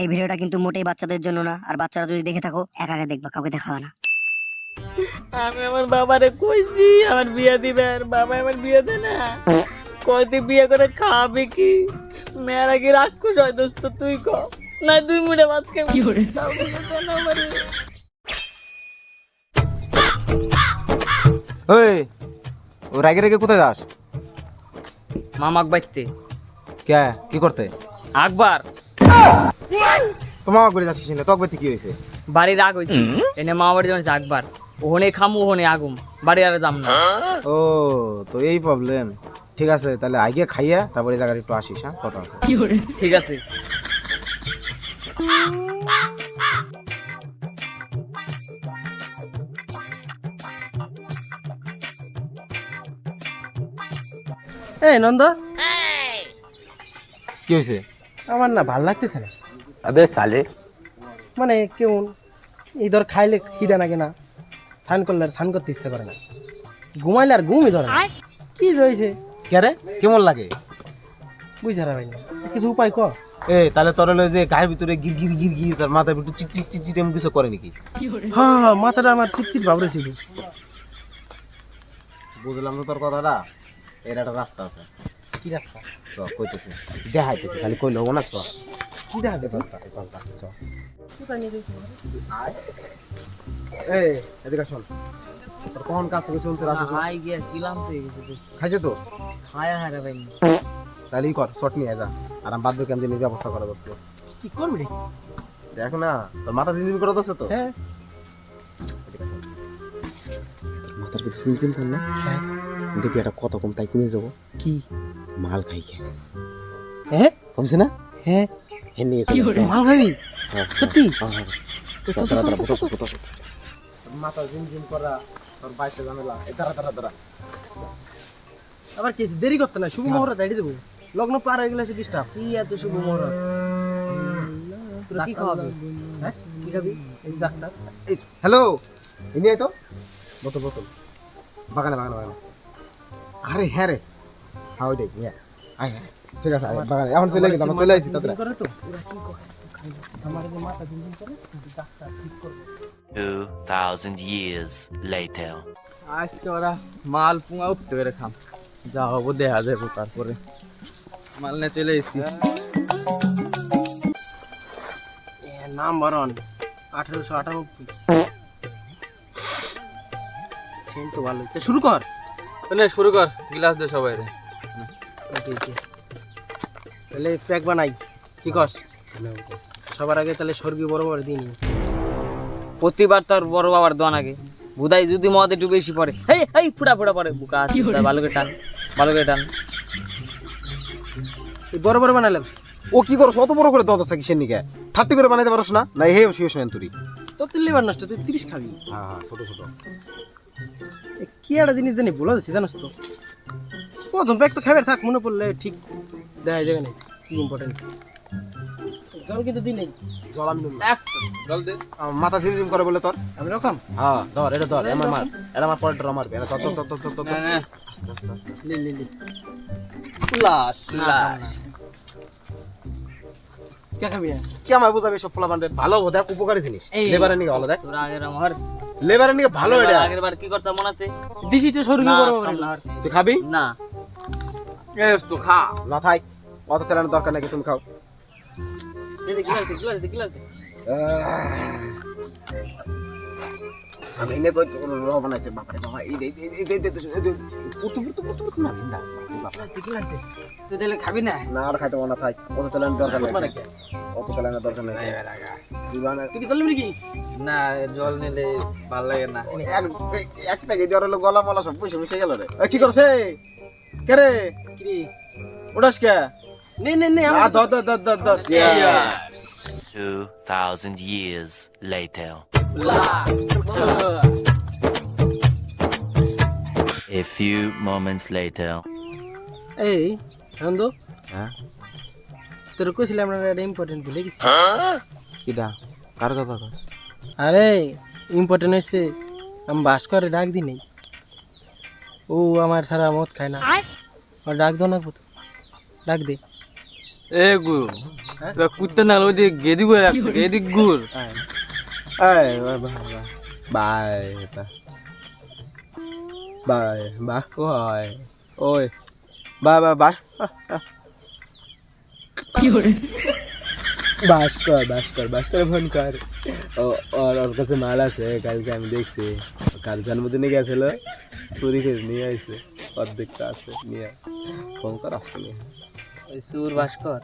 এই ভিডিওটা কিন্তু মোটেই বাচ্চাদের জন্য না। আর বাচ্চারা যদি দেখে থাকো একা একা দেখবা কাউকে দেখাবে না। আমি আমার বাবারে কইছি আমার বিয়ে দিবে আর বাবা আমার বিয়ে দে না। কয়তে বিয়ে করে খাওয়াবে কি? মেয়েরা কি রাক্ষস হয় দোস্ত তুই ক? না তুই মুড়ে ভাত খাবি। ওই ও রাগে রেগে কোথায় যাস? মামাক বাইতে। কে? কি করতে? আকবার। তোমার করে যাচ্ছিস না? তক কি হয়েছে। বাড়ির রাগ হইছে এনে মামা বাড়ি যাচ্ছে আকবার ওহনে খামু ওহনে আগুম। বাড়ি আর যাম না। ও তো এই প্রবলেম ঠিক আছে তাহলে আগে খাইয়া তারপরে একটু আসিস হ্যাঁ? কথা আছে। ঠিক আছে। এই নন্দ। কি হয়েছে? আমার না ভালো লাগতেছে না। আবে সালে। মানে কেমন? এই ধর খাইলে খিদে নাগে না। সান করলে আর স্নান করতে ইচ্ছে করে না। ঘুমাইলে আর ঘুম ধরে না। কি হয়েছে কেরে কেমন লাগে? বুঝে ভাই কিছু উপায় ক এ তাহলে তোর হলো যে গায়ের ভিতরে গির গির গির গির তার মাথা একটু চিক চিক চিক চিক কিছু করে নাকি? হ্যাঁ হ্যাঁ মাথাটা আমার চিক চিক ভাবরে ছিল বুঝলাম না তোর কথাটা। এর একটা রাস্তা আছে। কি রাস্তা? চ কইতেছি। দেখাইতেছি খালি কইল না চ কি দেখাবে রাস্তা রাস্তা চ? এই এদিকে শোন কাছ থেকে শুনতে গিয়া তো গেছে দোস্ত খাইছে তো? হায় হায় রে ভাই তাহলে কর শট নিয়ে যা। আর আমি বাদ বাকি আমি জিনিস ব্যবস্থা করে দিচ্ছি কি করবি রে? দেখ না তোর মাথা জিনজিন করে তো? হ্যাঁ। মাথার ভিতরে চিনচিন কর না দেখবি এটা কত কম তাই কিনে যাব? কি? মাল খাই হ্যাঁ? কমছে না? হ্যাঁ। হে মাল খাবি? সত্যি? মাথা জিনজিন করা তোর বাইসে ঝামেলা। তারা আবার কি দেরি করতে না শুভ মুহূর্ত দাঁড়িয়ে দেবো। লগ্ন পার হয়ে গেলে ডিস্টার্ব কি এত শুভ মুহূর্ত? তোরা কি খাওয়াবি? হ্যাঁ? কি খাবি? এই ডাক্তার হ্যালো? তো। বোতল বোতল। বাগানে বাগানে বাগানে। আরে হ্যাঁ রে। ওইটাই আয় আয়। ঠিক আছে বাগানে। এখন চলে গেছি আমরা চলে আসছি তাড়াতাড়ি। করে তো ওরা কি করে আমার যে মাথা দিন দিন করে ডাক্তার ঠিক করবে 2,000 years later. আজকে ওরা মাল পুঙা উঠতে পেরে খাম। যা হব দেখা যাব তারপরে। মাল নিয়ে চলে এসেছি নাম্বার ওয়ান আঠারোশো আটানব্বই। তো ভালো শুরু কর। তাহলে শুরু কর গিলাস দে সবাই রে। তাহলে প্যাক বানাই। কি কস? সবার আগে তাহলে স্বর্গীয় বড় বড় দিন প্রতিবার তোর বড় বাবার দোয়ান আগে। বুধাই যদি মদ একটু বেশি পড়ে। হেই হেই ফুটা ফুটা পড়ে বুকা আছে, ভালো করে টান ভালো করে টান। এই বড় বড় বানালাম। ও কি করছ অত বড় করে দত কিসের নিকে? থার্টি করে বানাইতে পারছ না? না হে ওসি ওসি তুই তোর। তুই লিবার নষ্ট তুই তিরিশ খাবি। হ্যাঁ হ্যাঁ ছোট ছোট। কি একটা জিনিস জানি বলে দিচ্ছি জানোস তো? প্রথম প্যাক তো খাবার থাক মনে পড়লে ঠিক দেখা যাবে না কি ইম্পর্টেন্ট জল কিন্তু দিই নেই। জল আমি জল দে। মাথা ঝিমঝিম করে বলে তোর। আমি রকম হ্যাঁ ধর এটা ধর আমার মার এটা আমার পরের ড্র মারবে এটা ধর ধর না না। আস্তে আস্তে আস্তে লি লি লি লাশ লাশ। কে খাবি? না কি আমার বুঝাবে সব পোলা বান্ডে ভালো দেখ উপকারী জিনিস। এই। লেবারের নিকে ভালো দেখ। তোর আগের আমার। লেবারের নিকে ভালো এটা। আগের বার কি করতাম মনে আছে? দিছি তো স্বর্গীয় না, বড় বড় তুই খাবি? না। তো খা না থাই অত চালানোর দরকার নাকি তুমি খাও। দে দে গিলাস দে গিলাস দে গিলাস দে। আমি এনে কই তোর র বানাইতে বাপরে বাবা এই দে এই দে দে পুতু পুতু পুতু পুতু না না গিলাস দে গিলাস দে। তুই তাহলে খাবি না? না আর খাইতে মনে থাই অত চালানোর দরকার মানে নাই অত চালানোর দরকার নাই তুই বানা তুই কি চলবি নাকি? না জল নিলে ভালো লাগে না। এক এক প্যাকেট দিয়ে গলা মলা সব পয়সা মিশে গেল রে। কি করছে? কে রে? কি রে ওটাস কে? নে নে নে আ ধর ধর ধর ধর ধর। 2,000 years later. A few moments later. এই আনন্দ হ্যাঁ? তোর কইছিলাম না এটা ইম্পর্টেন্ট ভুলে গেছি। কিডা? কার কথা কর আরে ইম্পর্টেন্ট হচ্ছে আমি বাস করে ডাক দি নেই। ও আমার সারা মদ খায় না। আর ডাক দো না কত। ডাক দে। এ গুরু এবার কুত্তা না ওই যে গেদি করে রাখছে গেদি গুড়। বাই বাই বাই কই ওই বাই বাই বাই ভাস্কর ভাস্কর ভাস্কর ফোন কর। ও ওর ওর কাছে মাল আছে কালকে আমি দেখছি। কাল জন্মদিনে গেছিল চুরি করে নিয়ে আসছে অর্ধেকটা আছে নিয়ে ফোন কর আসতে নিয়ে ওই সুর ভাস্কর।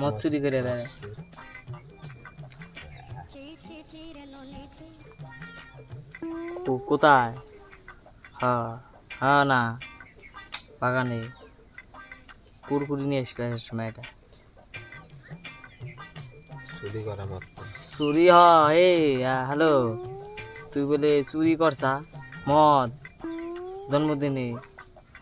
মদ চুরি করে বেড়াচ্ছে কোথায়? হ্যাঁ হ্যাঁ না বাগানে। কুরকুরি নিয়ে এসে সময় এটা। চুরি করা মত চুরি হ এ হ্যালো। তুই বলে চুরি করছা? মদ। জন্মদিনে।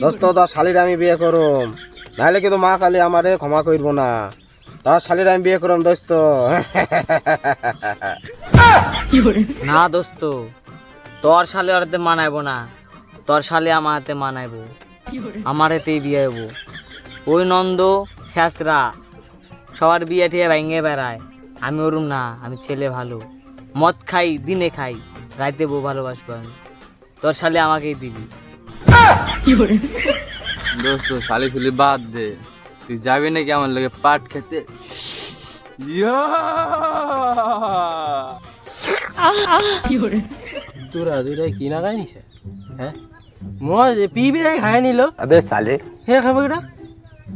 দোস্ত তো শালির আমি বিয়ে করুম। নাহলে কিন্তু মা কালি আমারে ক্ষমা করব না। তার শালির আমি বিয়ে করুম, দোস্ত। না, দোস্ত। তোর শালে হাতে মানাইবো না। তোর শালে আমার হাতে মানাইবো। আমার হাতেই বিয়ে হব ওই নন্দ ছ্যাঁচরা সবার বিয়ে ঠিয়ে ভেঙে বেড়ায়। আমি ওরুম না, আমি ছেলে ভালো। মদ খাই, দিনে খাই। রাইতে বউ ভালোবাসবো আমি। তোর শালে আমাকেই দিবি। দোস্ত শালি ফুলি বাদ দে। তুই যাবি নাকি আমার লোকে পাট খেতে? তোরা দুটাই কি না খাই নিছে? হ্যাঁ? মই পি বিরাই খাই নিল। আবে শালি। হে খাব এটা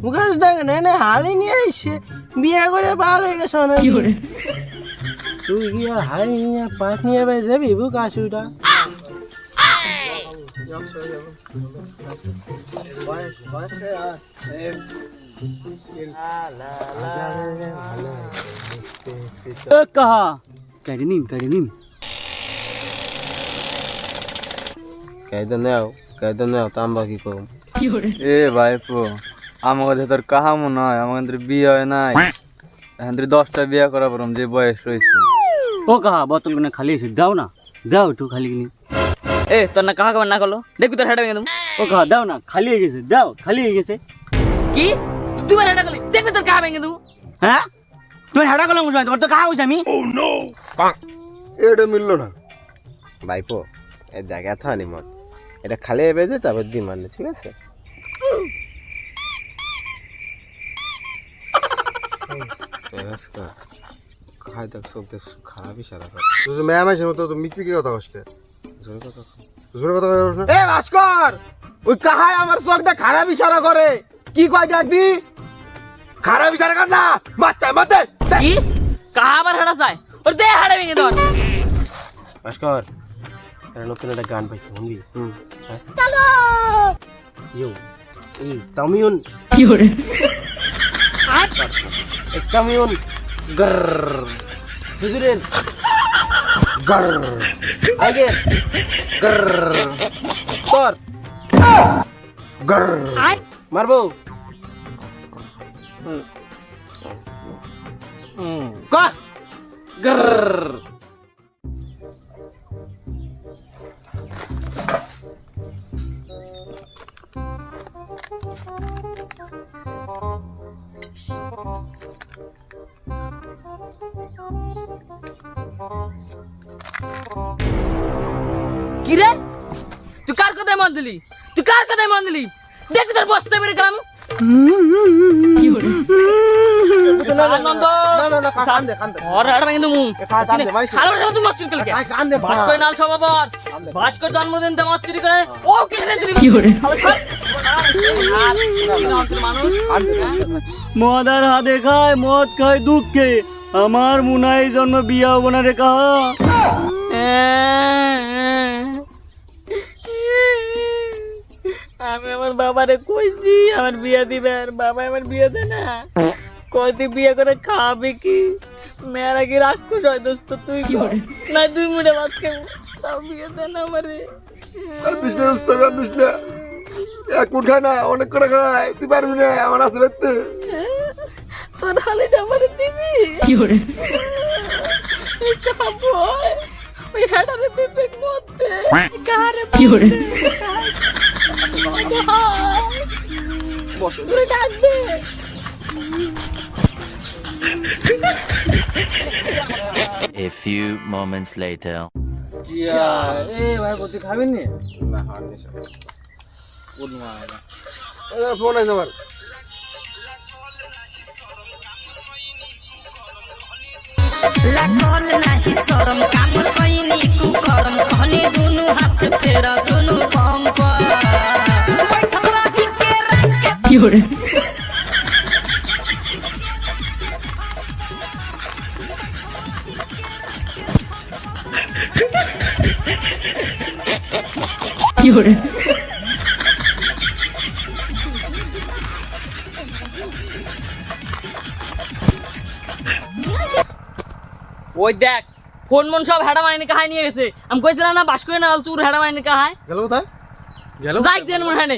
মুখে দেখ না না হালি নিয়ে আইসে বিয়ে করে ভালো হয়ে গেছে না তুই কি আর হালি নিয়ে পাঁচ নিয়ে যাবি বুক আসুটা কাহা কাটি নিম কাটি নিম কায়দা নেও কায়দা নেও তাম্বা কি করুম এ ভাইপো আমার কাছে তোর কাহা মনে হয় আমার কাছে বিয়ে হয় নাই এখন তুই দশটা বিয়ে করা পরম যে বয়স রয়েছে ও কাহা বোতল কিনে খালি আছে দাও না দাও একটু খালি কিনে এ তোর না কাহা কেমন না করল? দেখবি তোর হেঁটে ভেঙে দেবো। ও কাহা দাও না খালি হয়ে গেছে দাও খালি হয়ে গেছে। কি? তুই হেঁটে করলি দেখবি তোর কাহা ভেঙে দেবো। হ্যাঁ? তুমি হাঁটা করলাম তোমার তো কাহা হয়েছে আমি। এটা মিললো না। ভাইপো এ জায়গা থানি মত এটা খালি এবে যে তারপর দিন মানে ঠিক আছে? খাই দেখ সব খারাপই সারা তুই ম্যাম আছে তো তুমি কি কথা কষ্ট জোরে কথা জোরে কথা এ ভাস্কর ওই কাহাই আমার চোখ দেখ খারাপ ইশারা করে? কি কয় দেখ দি খারাপ ইশারা কর না বাচ্চা মতে কি? কাহা আমার হেঁটা চায় ওর দে হেঁটে ভেঙে দেওয়ার ভাস্কর এটা নতুন একটা গান পাইছি শুনবি হুম। ইয়ো এই তামিউন। এই তামিউন। গর হুজুরের গর আগে গর তোর গর মারবো কা গর কথায় মন দিলি? তুই কার কথায় মন দিলি? দেখবি তোর বসতে পেরে গেলাম। জন্মদিন চুরি করে ও মদার হাতে খায় মদ খায় দুঃখে। আমার মুনাই জন্ম বিয়া হব না আমি আমার বাবারে কইছি আমার বিয়া দিবে আর বাবা আমার বিয়ে দেয় না। কয় তুই বিয়ে করে খাওয়াবি কি? মেয়েরা কি রাক্ষস হয় দোস্ত তুই কর। না দুই মুঠে ভাত খাব। তাও বিয়ে দেয় না আমারে। কান্দিস না দোস্ত কান্দিস না। এক মুঠ খায় না অনেক করে খায়। তুই পারবি না আমার আছে বেতে তোর হালিটা আমারে দিবি? কি করে খাব ওই হেডারে দিবে মধ্যে কারে কি করে বসো A few moments later. Zia এ ভাই কত খাবি নি? না খাবি স্যার কোন মায়েরা এ ফোন আছে আমার লাগল নাহি শরম কামুর কইনি কু করম কনে দুনু হাত ফেরা দুনু পম পম করে। কি করে? ওই দেখ ফোন মন সব হেডা মাইনে কাহায় নিয়ে গেছে। আমি কইছিলাম না বাস করে না চুর হেডা মাইনে কাহায় গেল কোথায়? যাই দেন মনে হয়